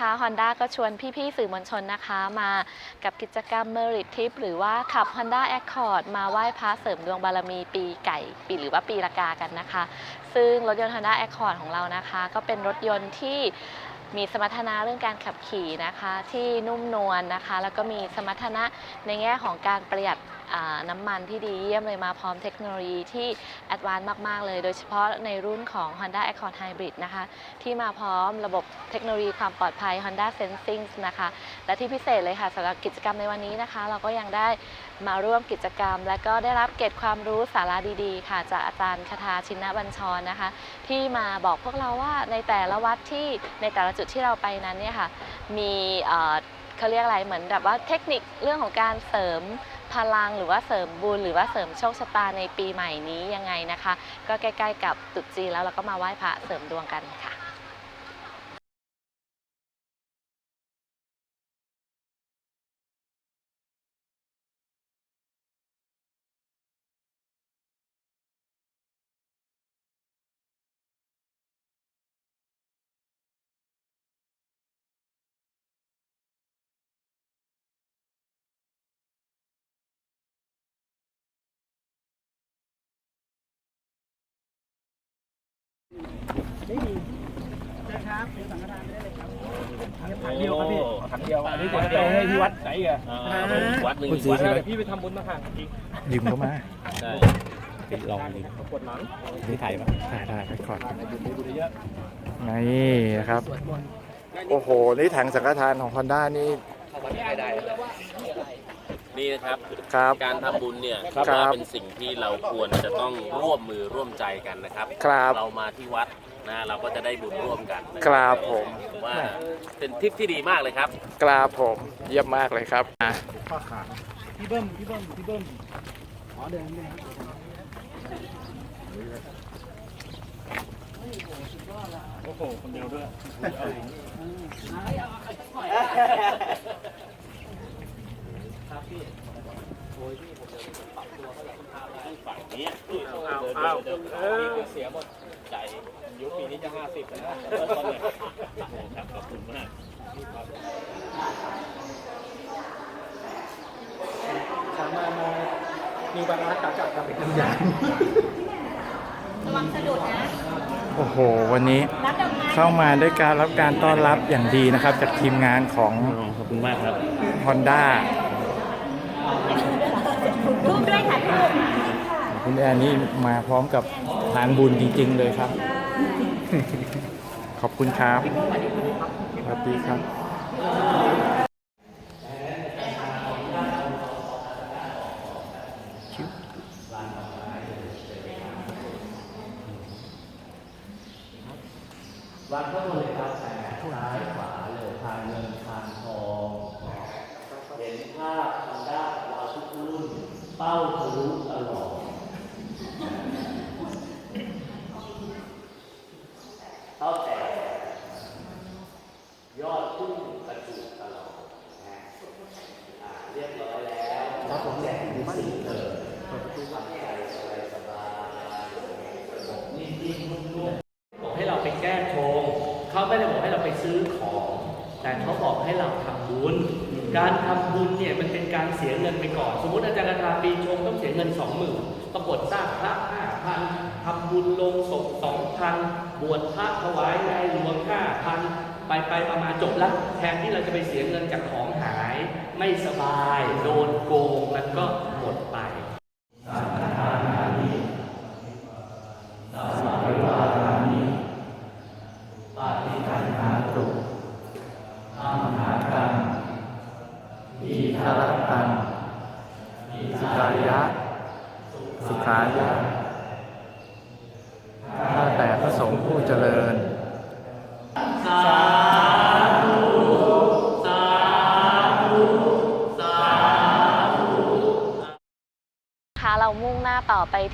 นะคะ Honda ก็ชวนพี่ๆสื่อมวลชนนะคะมากับกิจกรรม Merit Trip หรือว่าขับ Honda Accord มาไหว้พระเสริมดวงบารมีปีไก่ปีหรือว่าปีละกากันนะคะ ซึ่งรถยนต์ Honda Accord ของเรานะคะ ก็เป็นรถยนต์ที่มีสมรรถนะเรื่องการขับขี่นะคะ ที่นุ่มนวลนะคะ แล้วก็มีสมรรถนะในแง่ของการประหยัด น้ำมันที่ดีเยี่ยมเลยมาพร้อมเทคโนโลยีที่แอดวานซ์มาก ๆ เลย โดยเฉพาะในรุ่นของ Honda Accord Hybrid นะคะที่มาพร้อมระบบเทคโนโลยีความปลอดภัย Honda Sensing นะคะและที่พิเศษเลยค่ะสำหรับกิจกรรมในวันนี้นะคะ เราก็ยังได้มาร่วมกิจกรรม และก็ได้รับเกร็ดความรู้สาระดีๆ ค่ะ จากอาจารย์คทาชินบัญชรนะคะ ที่มาบอกพวกเราว่าในแต่ละวัดที่ในแต่ละจุดที่เราไปนั้นเนี่ยค่ะมีเขาเรียกอะไรเหมือนแบบว่าเทคนิคเรื่องของการเสริม พลังหรือว่าเสริมบุญหรือว่าเสริมโชคชะตาในปีใหม่นี้ยังไงนะคะ ก็ใกล้ๆกับตรุษจีนแล้วเราก็มาไหว้พระเสริมดวงกันค่ะ ได้ดีนะครับเป็นสังฆทานไปได้เลยครับถังเดียวครับพี่ถังเดียวอันนี้จะจะไปให้ที่วัดไหนอะวัดหนึ่งวัดใช่ไหมพี่ไปทำบุญมาค่ะจริงยืมเข้ามาใช่ไปลองดิปวดหลังนี่ถ่ายปะถ่ายได้ไปก่อนนี่นะครับ โอ้โห นี่ถังสังฆทานของ Honda นี่นี่ นะครับ ครับการทำบุญเนี่ยครับว่าเป็นสิ่งที่เราควรจะต้องร่วมมือร่วมใจกันนะครับ ครับเรามาที่วัดนะเราก็จะได้บุญร่วมกันนะครับครับผม ผมว่าเป็นทริปที่ดีมากเลยครับ กราบผมเยี่ยมมากเลยครับอะข้อขาพี่เบิ้มพี่เบิ้มพี่เบิ้มอ๋อเดินนี่นะโอ้โหคนเดียวด้วย ฝั่งนี้อ้าวอ้าวเออเสียหมดใจยุคปีนี้จะห้าสิบแล้วนะครับขอบคุณมากสามารถมามีบางร้านกากกับเป็นน้ำยาระวังสะดุดนะ โอ้โห วันนี้รับดอกไม้เข้ามาด้วยการรับการต้อนรับอย่างดีนะครับ จากทีมงานของขอบคุณมากครับ Honda รูป ด้วยค่ะรูปคุณแอนนี่มาพร้อมกับทานบุญจริง ๆ เลยครับ ขอบคุณครับสวัสดีครับวัดพระบรมครับแต่ซ้ายขวาเลยทางเงินทางทอง เห็นภาพทางด้านเราทุกรุ่น เป้าทะลุตลอดเป้าแต่ยอดพุ่งกระจุกตลอดนะอ่าเรียบร้อยแล้วแล้วผมแจกที่สี่เลยทำใจสบายๆสงบนิ่งๆนุ่มๆบอกให้เราไปแก้ชงเขาไม่ได้บอกให้เราไปซื้อของ แต่เขาบอกให้เราทำบุญ การทำบุญเนี่ยมันเป็นการเสียเงินไปก่อน สมมติอาจารย์ราปีชงต้องเสียเงินสองหมื่นปรากฏสร้างพระห้าพันทำบุญลงศพสองพันบวชพระถวายในหลวงห้าพันไปไปประมาณจบละแทนที่เราจะไปเสียเงินจากของหายไม่สบาย โดนโกงมันก็หมดไป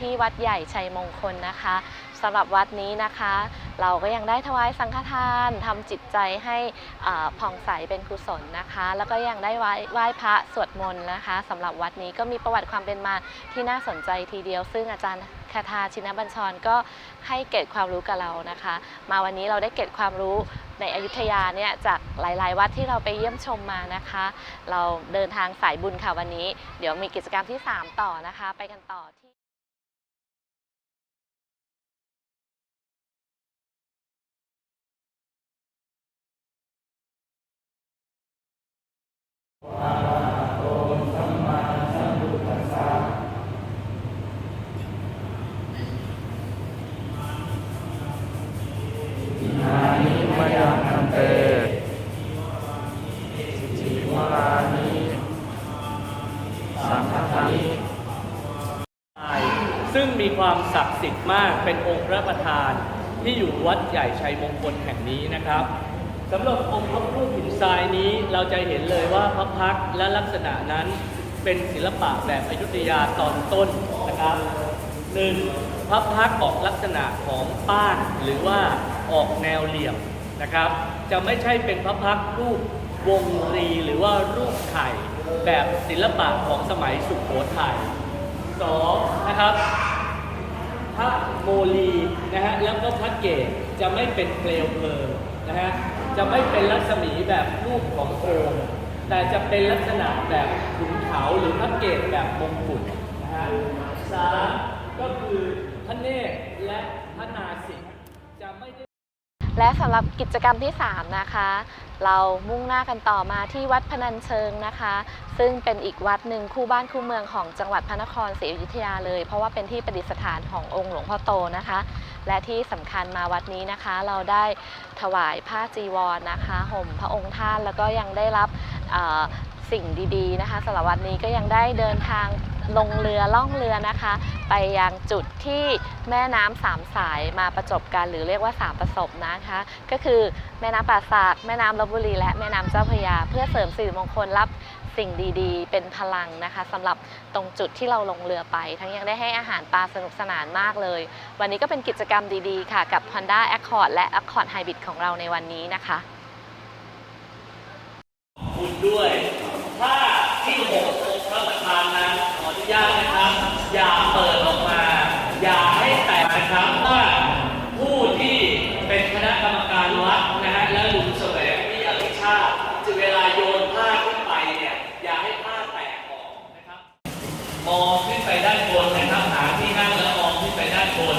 ที่วัดใหญ่ชัยมงคลนะคะสำหรับวัดนี้นะคะ เราก็ยังได้ถวายสังฆทานทำจิตใจให้อ่าผ่องใสเป็นกุศลนะคะ แล้วก็ยังได้ไหว้ไหว้พระสวดมนต์นะคะสำหรับวัดนี้ก็มีประวัติความเป็นมาที่น่าสนใจทีเดียว ซึ่งอาจารย์คาทาชินบัญชรก็ให้เกร็ดความรู้กับเรานะคะ มาวันนี้เราได้เกร็ดความรู้ในอยุธยาเนี่ยจากหลาย ๆ วัดที่เราไปเยี่ยมชมมานะคะ เราเดินทางสายบุญค่ะวันนี้ เดี๋ยวมีกิจกรรมที่ 3 ต่อนะคะ ไปกันต่อที่ ความศักดิ์สิทธิ์มากเป็นองค์พระประธานที่อยู่วัดใหญ่ชัยมงคลแห่งนี้นะครับสำหรับองค์พระรูปหินทรายนี้เราจะเห็นเลยว่าพระพักและลักษณะนั้นเป็นศิลปะแบบอยุธยาตอนต้นนะครับหนึ่งพระพักออกลักษณะของป้านหรือว่าออกแนวเหลี่ยมนะครับ จะไม่ใช่เป็นพระพักร์รูปวงรีหรือว่ารูปไข่แบบศิลปะของสมัยสุโขทัยสองนะครับ พระโมลีนะฮะแล้วก็พระเกศจะไม่เป็นเปลวเพลิงนะฮะจะไม่เป็นลักษมีแบบรูปของโองค์แต่จะเป็นลักษณะแบบขุนเขาหรือพระเกศแบบมงกุฎนะฮะสามก็คือพระเนตรและพระนาสิก และสำหรับกิจกรรมที่ 3 นะคะ เรามุ่งหน้ากันต่อมาที่วัดพนัญเชิงนะคะ ซึ่งเป็นอีกวัดหนึ่งคู่บ้านคู่เมืองของจังหวัดพระนครศรีอยุธยาเลย เพราะว่าเป็นที่ประดิษฐานขององค์หลวงพ่อโตนะคะ และที่สำคัญมาวัดนี้นะคะ เราได้ถวายผ้าจีวรนะคะห่มพระองค์ท่านแล้วก็ยังได้รับสิ่งดีๆนะคะสำหรับวัดนี้ก็ยังได้เดินทาง ลงเรือล่องเรือนะคะ ไปยังจุดที่แม่น้ำสามสายมาประจบกันหรือเรียกว่าสามประสบนะคะ ก็คือแม่น้ำป่าสักแม่น้ำลบบุรี และแม่น้ำเจ้าพระยา เพื่อเสริมสิริมงคลรับสิ่งดีๆ เป็นพลังนะคะสำหรับตรงจุดที่เราลงเรือไป ทั้งยังได้ให้อาหารปลาสนุกสนานมากเลย วันนี้ก็เป็นกิจกรรมดีๆ ค่ะ กับ Honda Accord และ Accord Hybrid ของเราในวันนี้นะคะ คุณด้วย ยากนะครับ อย่าเปิดออกมา อย่าให้แตกนะครับว่าผู้ที่เป็นคณะกรรมการวัดนะฮะและหลุงแสวงวิทยาธิชาจะเวลาโยนผ้าขึ้นไปเนี่ยอย่าให้ผ้าแตกออกนะครับ มองขึ้นไปด้านบนนะครับหาที่นั่งแล้วมองขึ้นไปด้านบน